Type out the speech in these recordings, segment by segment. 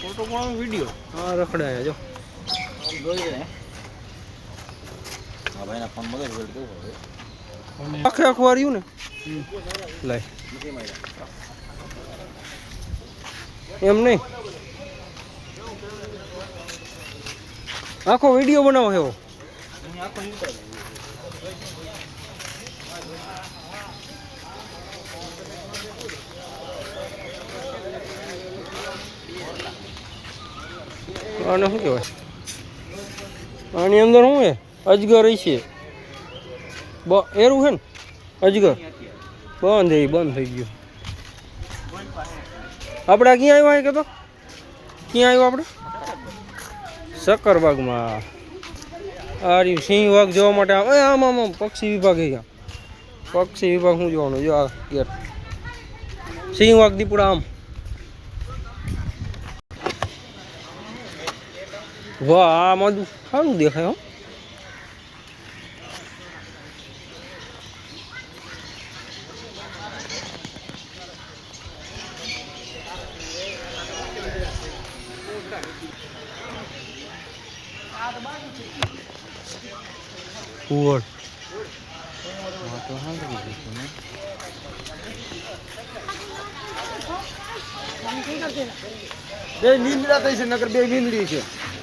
Photo પણ video હા રખડાયા જો આખે આખું વાર્યું ને લાય એમ નહીં આખો વીડિયો બનાવો એવો આને શું કહેવાય? આની અંદર શું છે? અજગર છે. બ, એરું છે ને? અજગર. બંધ એ બંધ થઈ ગયું. આપણે ક્યાં આવ્યા કે તો ક્યાં આવ્યો આપણે? સક્કરબાગમાં આ રહ્યું, સિંહ વાઘ જોવા માટે આમ આમ આમ, પક્ષી વિભાગ અહીંયા પક્ષી વિભાગ શું જોવાનું, જો આ ગેટ. સિંહ વાઘ દીપડા આમ. વાહ આ મારું સારું દેખાય હો કુવડ બે નીંદડા થઈ છે નકર બે નીંદડી છે.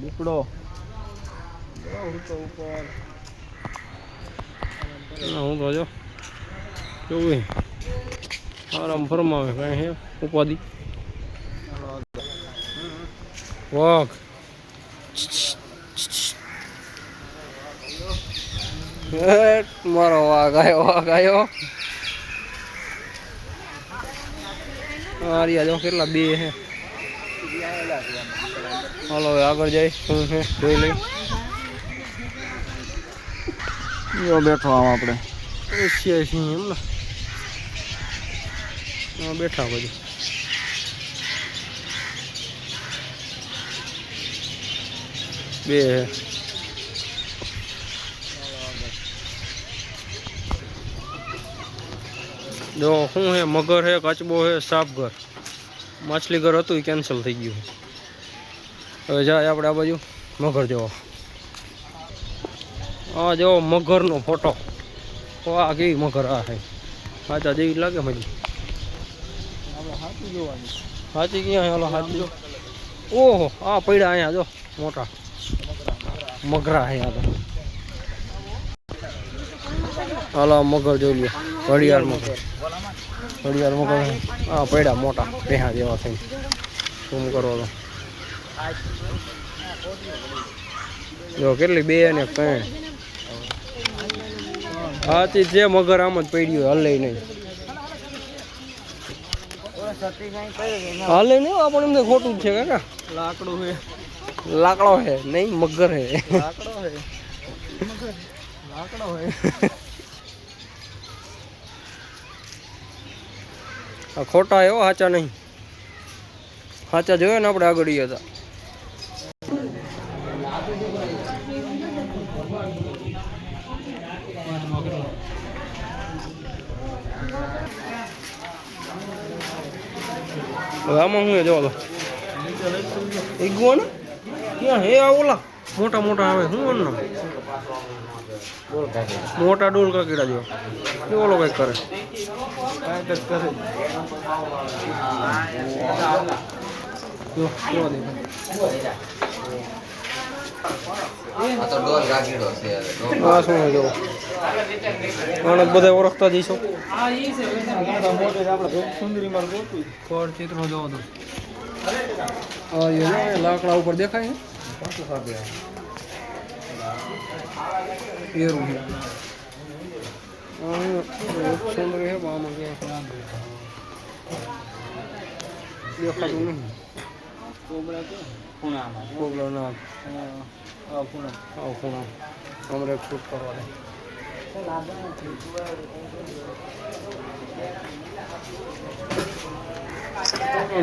દીપડો ના, હું તો જો જોવું આરામ ફરમાવે કાંઈ હે ઉપાધિ? હેટ, મારો વાઘ આવ્યો વાઘ આવ્યો મારી આજો કેટલા બે હે હાલો હવે આગળ જાય શું છે? જોઈ લઈ. યો બેઠો આમ આપણે. એશિયા સિંહ એમ ને. બેઠા બધું. બે જો શું હે? મગર હે કચબો હે સાપઘર. માછલી ઘર હતું કેન્સલ થઈ ગયું. હવે જાય આપણે આ બાજુ. મગર જોવો. આ જો મગરનો ફોટો. વાહ કેવી મગર આ હે. સાચા જેવી લાગે મને. સાચી ક્યાં હાલો જો ઓહો આ પડ્યા અહીંયા જો મોટા. મગરા અહીંયા તો. હાલો મગર જોઈ લ્યો. ઘડિયાળ મગર. ઘડિયાળ મગર. આ પડ્યા મોટા. પેહા જેવા થઈ શું કરો તો જો કેટલી બે ને ત્રણ. હાથી જે મગર આમ જ પડ્યું હલે નહીં. હાલે નહીં આપણ એમને ખોટું છે કાકા. લાકડું હે લાકડો હે નહીં મગર હે લાકડો હે લાકડો હે આ ખોટા એવો સાચા નહીં. સાચા જોયા ને આપણે આગળ હતા. આમાં શું જવા દો ઈગુઆ ને ક્યાં હે ઓલા? મોટા મોટા આવે, શું નામ મોટા ડોલ કાકીડા જેવા. એ ઓલો કંઈક કરે. કરે આ તો ડોલ ગાગીડો છે આ શું બધા ઓળખતા જઈશો. ચિત્રો જોવો એ લાકડા ઉપર દેખાય દેખાતું નહીં શૂટ કરવા દે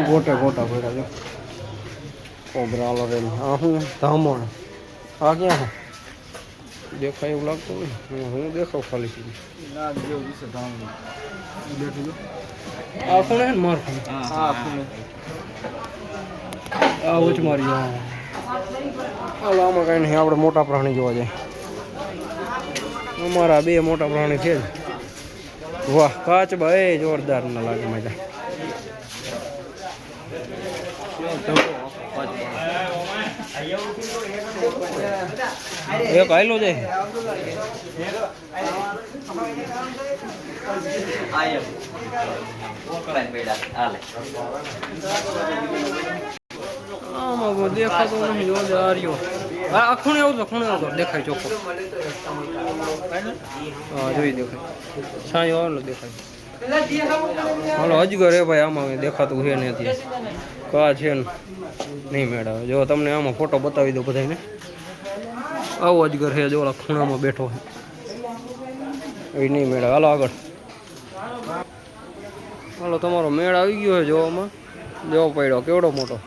ગોટે ગોટા કોબરા રેલ આ હું? ધામણ. આ ક્યાં દેખાય એવું લાગતું હોય? હું દેખાવ ખાલી આ ખૂણે માર ખૂણે હા ખૂણે આ જ મારી આમાં કાંઈ નહીં આપણે મોટા પ્રાણી જોવા જાય. અમારા બે મોટા પ્રાણી છે જ. વાહ કાચ એ જોરદાર ના લાગે મજા. એક આયલો જાય આમાં દેખાતો નહીં જો આર્યો. આ ખૂણે આવતો ખૂણે આવતો દેખાય ચોખ્ખો. હા, જોઈ દેખાય. છાંયો આવેલો દેખાય. હાલો, અજગર હે ભાઈ, આમાં દેખાતું છે ને અત્યારે. કા છે ને? નહીં મેળવે. જો, તમને આમાં ફોટો બતાવી દો બધાને આવો અજગર છે જો, ઓલા ખૂણામાં બેઠો છે એ નહીં મેળવે. હાલો આગળ. હાલો, તમારો મેળ આવી ગયો છે જોવામાં. જોવો પડ્યો, કેવડો મોટો?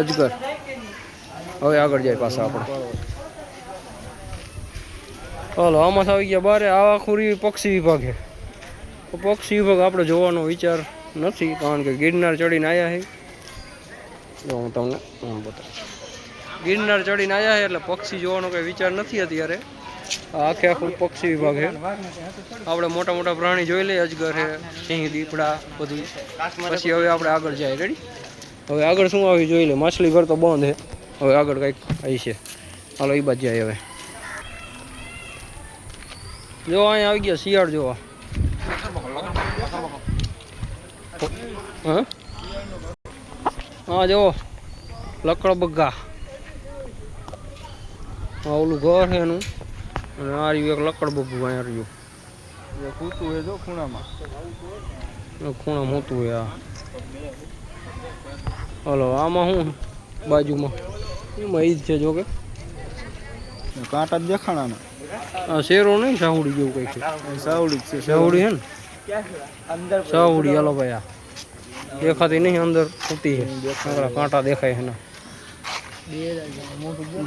અજગર હવે આગળ જાય પાછા આપણે. હાલો, આમાં આવી ગયા બારે આવા ખુરી પક્ષી વિભાગ. પક્ષી વિભાગ આપણે જોવાનો વિચાર નથી, કારણ કે ગિરનાર ચડીને આવ્યા છે. હું તમને બતાવું. ગિરનાર ચડીને આવ્યા છે એટલે પક્ષી જોવાનો કંઈ વિચાર નથી અત્યારે. આખે આખું પક્ષી વિભાગ છે. આપણે મોટા મોટા પ્રાણી જોઈ લઈએ, અજગર છે, સિંહ, દીપડા બધું. પછી હવે આપણે આગળ જાય રેડી હવે આગળ શું આવી જોઈ લે માછલી ઘર તો બંધ છે હવે આગળ કંઈક આવી છે. હાલો એ બાજુ જાય હવે. જો અહીંયા આવી ગયા શિયાળ જોવા. હા? જો લકડ બગ્ગા હા ઓલું ઘર છે એનું. અને આ રહ્યું એક લકડ બગ્ગું અહીંયા રહ્યું. ખૂતું જો ખૂણામાં. ખૂણા મોટું હોય આ. હલો આમાં શું બાજુમાં. એમાં ઈ જ છે જો કે કાંટા જ દેખાણા ને આ શેરો નહીં સાહુડી જેવું કંઈક છે. સાવડી જ છે સાવડી. છે ને? સાહુડી હાલો ભાઈ આ. દેખાતી નહીં અંદર ફૂટી છે. કાંટા દેખાય એના.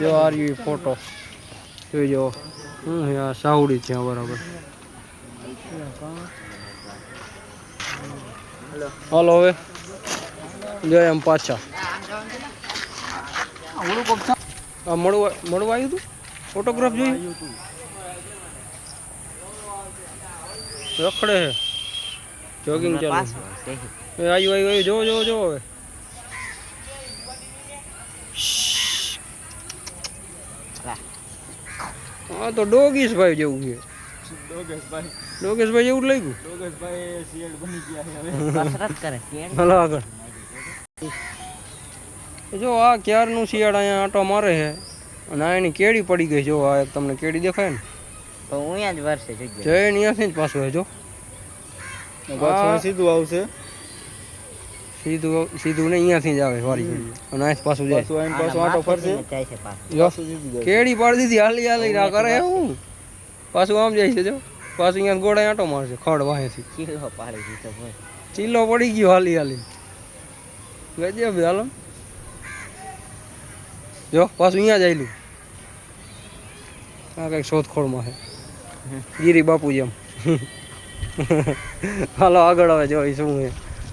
જો આ રહ્યું ફોટો. જોઈ જો હું છે આ સાહુડી છે આ બરાબર. હાલો હવે. જાય એમ પાછા. મળવા મળવા આવ્યું હતું ફોટોગ્રાફ જોયું રખડે છે જોગિંગ ચાલુ. એ આવ્યું આવ્યું આવ્યું જોવો જોવો જોવો હવે. હા તો ડોગીશ ભાઈ જેવું છે. ડોગેશભાઈ. ડોગેશભાઈ જેવું લઈ લાગ્યું. ડોગેશભાઈ શિયાળ બની ગયા હવે. કસરત કરે હલો આગળ. જો આ ક્યારનું શિયાળ અહીંયા આંટો મારે છે? અને આ એની કેળી પડી ગઈ જો આ તમને કેળી દેખાય ને? જય અહીંયાથી જ પાછું હે જો. સીધું આવશે. સીધું સીધું ને અહીંયાથી જ આવે વારી અને આ પાછું જાય. પાછું પાછું આટો ફરશે. કેળી પાછું. કેડી પાડી દીધી હાલી હાલી ના કરે હું. પાછું આમ જાય છે જો. પાછું અહીંયા ગોળા આંટો મારશે ખડ વાહેથી ચીલો પડી ગયો હાલી હાલી. ગજબ હાલો જો પાછું અહીંયા જ આવેલું આ કંઈક શોધખોળમાં છે ગીરી બાપુ જેમ હાલો આગળ હવે જો શું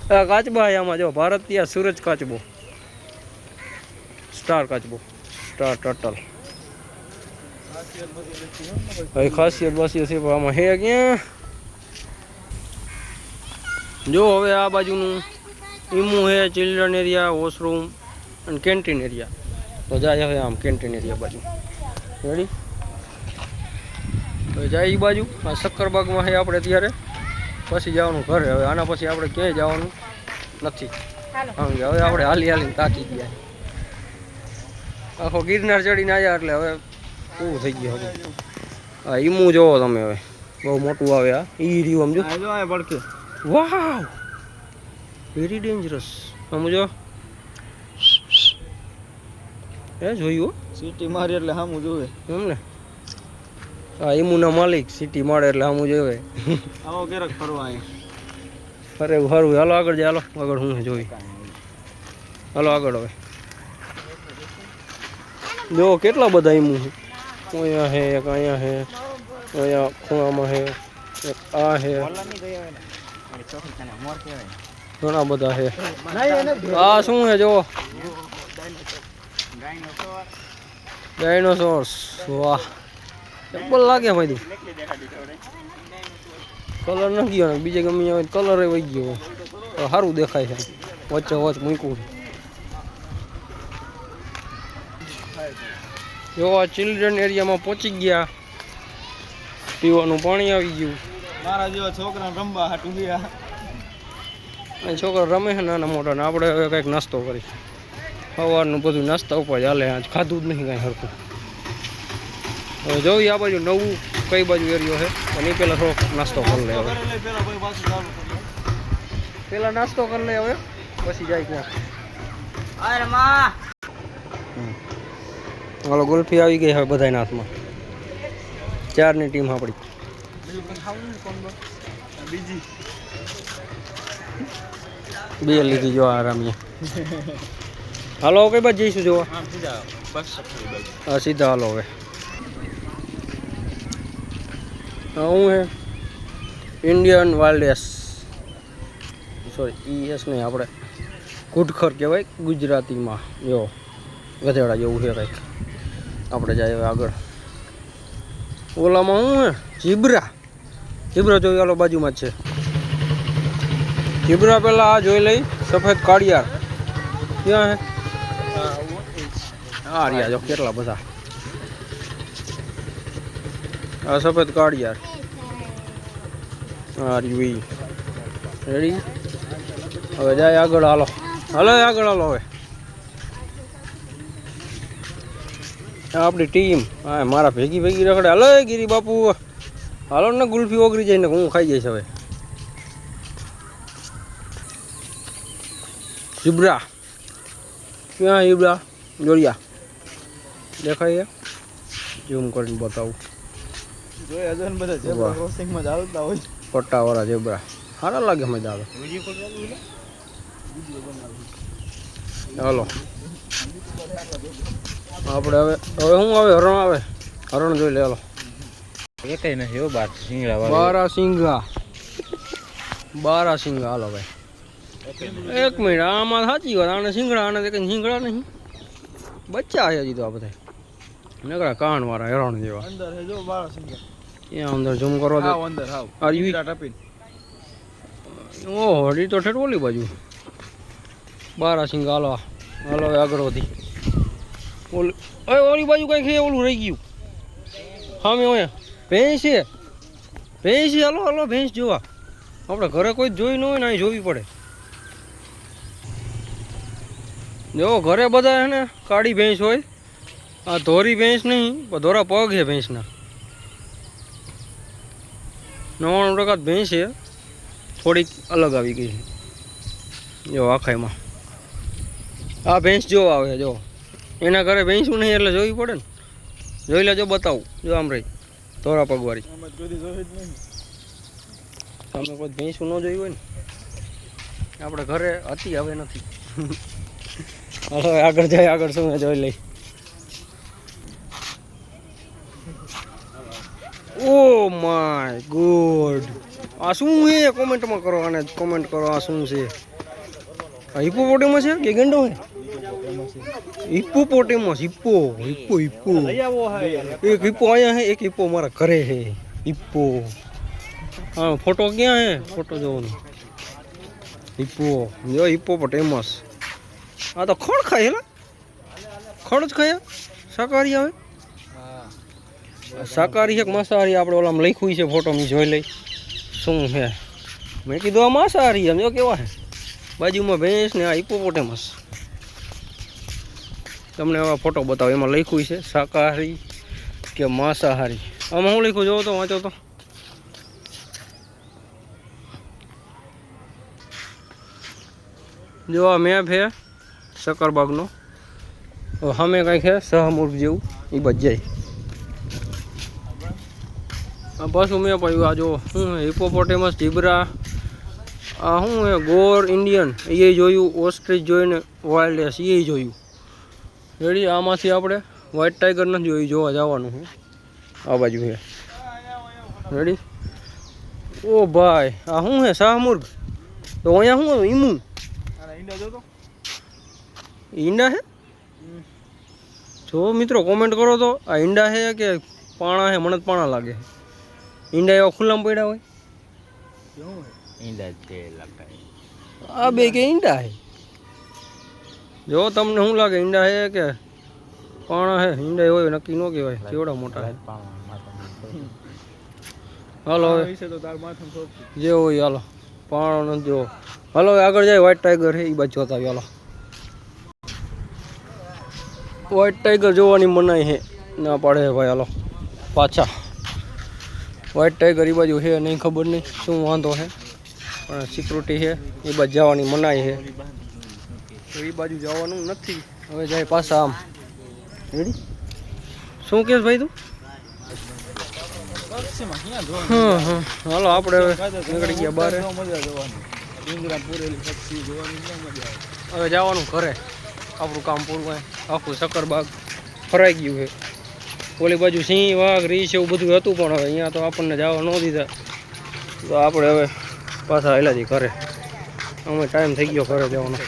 છે કાચબા આમાં જો ભારતીય સૂરજ કાચબો સ્ટાર કાચબો સ્ટાર ટટલ હવે ખાસિયત બાસિયત છે પણ આમાં હે ક્યાં જો હવે આ બાજુનું ઈમુ હે ચિલ્ડ્રન એરિયા વોશરૂમ અને કેન્ટીન એરિયા તો જાય હવે આમ કેન્ટીન એરિયા બાજુ. રેડી તો જાય એ બાજુ. આ શક્કરબાગમાં હે આપણે અત્યારે. પછી જવાનું ઘરે. હવે આના પછી આપણે ક્યાંય જવાનું નથી. હવે આપણે હાલી હાલીને તાકી ગયા. આખો ગિરનાર ચડીને આવ્યા એટલે હવે પૂરું થઈ ગયું હવે. હા ઈમું જોવો તમે હવે. બહુ મોટું આવે આ. ઈ રહ્યું સમજો આ આ વાવ! વેરી ડેન્જરસ સમજો એ જોયું સિટી મારી એટલે સામું જોવે. એમ ને હા એમુના માલિક સિટી મારે એટલે સામું જોવે. આવો ક્યારેક ફરવા અહીંયા અરે ફરવું હાલો આગળ જાય હાલો. આગળ હું જોઈ. હાલો આગળ હવે. જો કેટલા બધા એમું છે? અહીંયા હે એક અહીંયા હે અહીંયા ખૂણામાં હે એક આ હે. ઘણા બધા છે. આ શું છે જુઓ. ડાયનોસોર્સ વાહ. ચપ્પલ લાગે ભાઈ કલર ન ગયો ને બીજે ગમે આવે કલર એ વહી ગયો. તો સારું દેખાય છે. વચ્ચે વચ મૂકવું જો આ ચિલ્ડ્રન એરિયામાં પહોંચી ગયા. પીવાનું પાણી આવી ગયું. મારા જેવા છોકરા રમવા હાટું ગયા. અને છોકરા રમે છે નાના મોટા ને આપણે હવે કંઈક નાસ્તો કરી સવારનું બધું નાસ્તા ઉપર જ હાલે આજ ખાધું જ નહીં કાંઈ સરખું હવે જોયું આ બાજુ નવું કઈ બાજુ એરિયો છે અને એ પહેલાં થોડોક નાસ્તો કરી લે હવે. ચાલુ પેલા નાસ્તો કરી લે હવે પછી જાય ક્યાં હાલો ગુલ્ફી આવી ગઈ હવે બધાના હાથમાં. ચારની ટીમ આપણી. બીજું. બે લીધી જો આરામીએ હાલો કઈ બાજુ જઈશું જોવા? સીધા હા હાલો હવે. હું હે ઇન્ડિયન વાઇલ્ડ સોરી એસ નહીં આપણે કુટખર કહેવાય ગુજરાતીમાં. જો ગધેડા જેવું છે કંઈક. આપણે જાય આગળ. ઓલામાં હું હે? જીબ્રા જીબ્રા જોઈ આલો બાજુમાં જ છે. જીબ્રા પહેલાં આ જોઈ લઈ, સફેદ કાળિયાર ક્યાં હે? આ રહ્યા જો કેટલા બધા. આ સફેદ કાળિયાર રહ્યું ઈ. રેડી હવે જાય આગળ હાલો. હાલો, આગળ હાલો હવે. આપણી ટીમ. હા મારા ભેગી ભેગી રખડે. હાલો ગીરી બાપુ હાલો ને ગુલ્ફી ઓગળી જાય ને હું ખાઈ જઈશ હવે. ઝીબ્રા ક્યાં ઝીબ્રા જોડિયા. દેખાય ઝૂમ કરીને બતાવું. પટ્ટાવાળા ઝીબ્રા સારા લાગે મજા આવે. હાલો. આપણે હવે હવે શું આવે? હરણ આવે? હરણ જોઈ લે હાલો. કઈ નથી બાર સિંગડા બારા સિંગા બારા સિંગા હાલો ભાઈ. એક મિનિટ આમાં સાચી વાત આને સિંગડા આને કંઈ સિંગડા નહીં. બચ્ચા છે હજી તો આ બધા. નકરા કાન વાળા હેરાણ જેવા. અંદર હે જો બાર સિંગડા ત્યાં અંદર ઝૂમ કરો દે. અંદર આવ. આ ઈંડા ટપીને. ઓહો હડી તો ઠેઠ ઓલી બાજુ. બારા સિંગ હાલો હાલો આગળ વધી. ઓલી ઓલી બાજુ કંઈક ઓલું રહી ગયું. સામે ઓયા. ભેંસ છે. ભેંસ હાલો હાલો ભેંસ જોવા. આપણે ઘરે કોઈ જોઈ ન હોય ને અહીં જોવી પડે. જો ઘરે બધા હે ને કાળી ભેંસ હોય. આ ધોરી ભેંસ નહીં પણ ધોરા પગ છે ભેંસના. નવ્વાણું ટકા ભેંસ છે. થોડીક અલગ આવી ગઈ છે. જો આખાઈમાં આ ભેંસ જો આવે જો. એના ઘરે ભેંસું નહીં એટલે જોવી પડે ને. જોઈ લેજો બતાવું. જો આમ રહી. ધોરા પગવાળી. તમે કોઈ ભેંસું ન જોયું હોય ને. આપણે ઘરે હતી હવે નથી. આગળ જાય આગળ શું જોઈ લઈ. ઓ માય ગુડ આ શું છે? કોમેન્ટમાં કરો અને કોમેન્ટ કરો આ શું છે? આ હિપ્પોપોટેમસ છે? કે ગેંડો છે? હિપ્પોપોટેમસ હિપ્પો હિપ્પો હિપ્પો એક હિપ્પો અહીંયા છે, એક હિપ્પો મારા ઘરે છે. હિપ્પો હા ફોટો ક્યાં છે? ફોટો જોવાનો. હિપ્પો જો હિપ્પોપોટેમસ આ તો ખોણ ખાય હેલા. ખોણ જ ખાય. શાકાહારી આવે. શાકાહારી છે કે માંસાહારી? આપણે ઓલામાં લખ્યું છે ફોટો મેં જોઈ લઈ. શું છે? મેં કીધું આ માંસાહારી એમ જો કેવા છે. બાજુમાં ભેંસ ને આ હિપોપોટેમસ તમને આવા ફોટો બતાવો. એમાં લખ્યું છે શાકાહારી કે માંસાહારી. આમાં હું લખ્યું? જોવો તો વાંચો તો. જો આ મેપ છે. સક્કરબાગનો હવે સામે કંઈક છે સહમુર્ગ જેવું. એ બચ બસ મેપ આવ્યું આ જો શું હિપોપોટેમસ ઝીબ્રા, આ શું હે ગોર ઇન્ડિયન એ જોયું, ઓસ્ટ્રીચ જોઈને વાઇલ્ડ એસ એ જોયું. રેડી, આમાંથી આપણે વ્હાઇટ ટાઈગર નથી જોયું જોવા જવાનું હું. આ બાજુ છે. રેડી? ઓ ભાઈ, આ શું હે શાહમુર્ગ તો અહીંયા શું ઈમું? ઈંડા હે? જો મિત્રો કોમેન્ટ કરો તો આ ઈંડા હે કે પાણા હે? મને પાણા લાગે ઈંડા એવા ખુલ્લામાં પડ્યા હોય? ઈંડા છે આ બે કે ઈંડા હે? જો તમને શું લાગે ઈંડા હે કે પાણા હે? ઈંડા હોય નક્કી ન કહેવાય. કેવડા મોટા હે? હાલો જે હોય હાલો. પાણો નથી જો. હાલો આગળ જાય વ્હાઈટ ટાઈગર હે એ બાજુ જોતા હાલો. વ્હાઈટ ટાઈગર જોવાની મનાઈ છે ના પાડે ભાઈ હાલો. પાછા. વ્હાઈટ ટાઈગર એ બાજુ છે નહીં ખબર નહીં શું વાંધો છે પણ સિક્યુરિટી છે એ બાજુ જવાની મનાઈ છે તો એ બાજુ જવાનું નથી. હવે જાય પાછા આમ. રેડી શું કહેશ ભાઈ તું? હાલો આપણે હવે નીકળી ગયા બારે. હવે જવાનું ઘરે. આપણું કામ પૂરું આખું શક્કરબાગ ફરાઈ ગયું છે. ઓલી બાજુ સિંહ, વાઘ રીંછ એવું બધું હતું પણ હવે અહીંયા તો આપણને જવા ન દીધા. તો આપણે હવે પાછા હેલાજી ઘરે. અમે ટાઈમ થઈ ગયો ઘરે જવાનો.